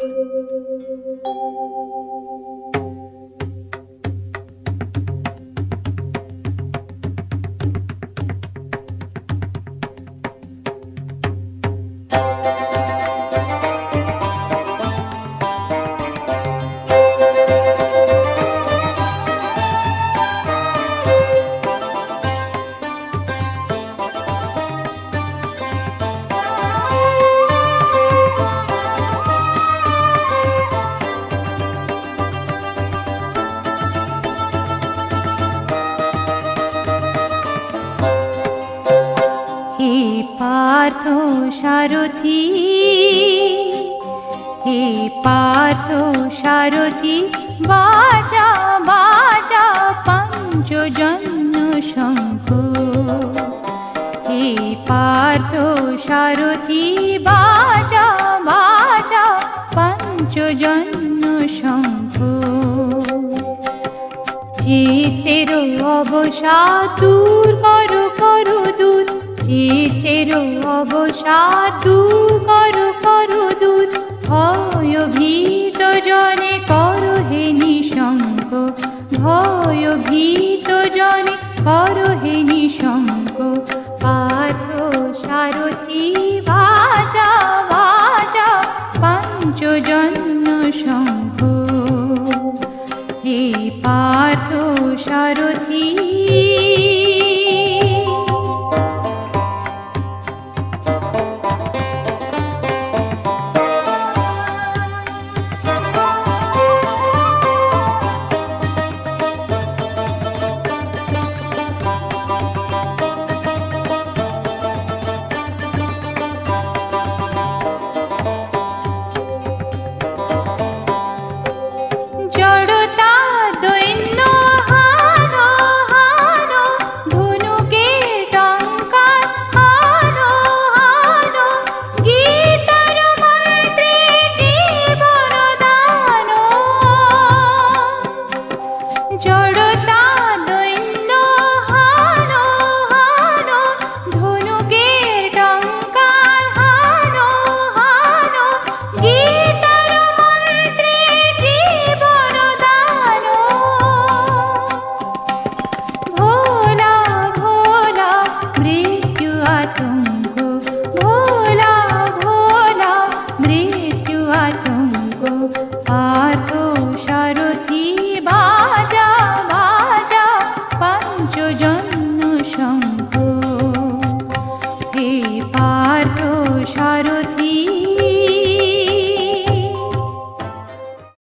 Thank you. Partha সারথি। হে পার্থ সারথি, বাজা বাজা পঞ্চজন্য শঙ্খ। হে পার্থ সারথি, বাজা বাজা পঞ্চজন্য শঙ্খ। চিতের অবসাদ দূর করো করো অবসাদ দূর করো করো দূর ভয় ভীত জনে করো হে নিশঙ্ক। ভয় ভীত জনে করো হে নিশঙ্ক। পার্থ সারথি বাজা বাজা পঞ্চজন্য শঙ্খ। হে পার্থ সারথি